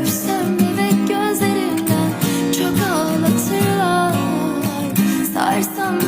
Öpsem mi ve çok ağlatırlar. Sarsam